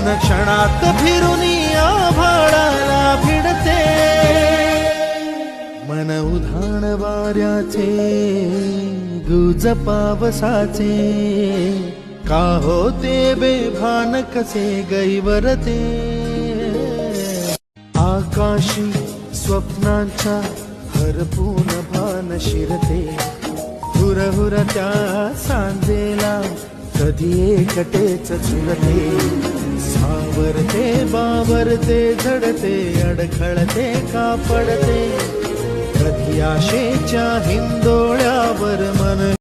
अनक्षणात फिरून आभाळाला भिडते. मन उधाण वाऱ्याचे गुज पावसाचे का होते बेभान कसे गैवरते? आकाशी स्वप्नांच्या हरपून भान शिरते. हुरहुर त्या सांजेला कधी एकटेच चुलते सावरते बावरते झडते अडखळते का पडते कधी आशेच्या हिंदोळ्यावर मन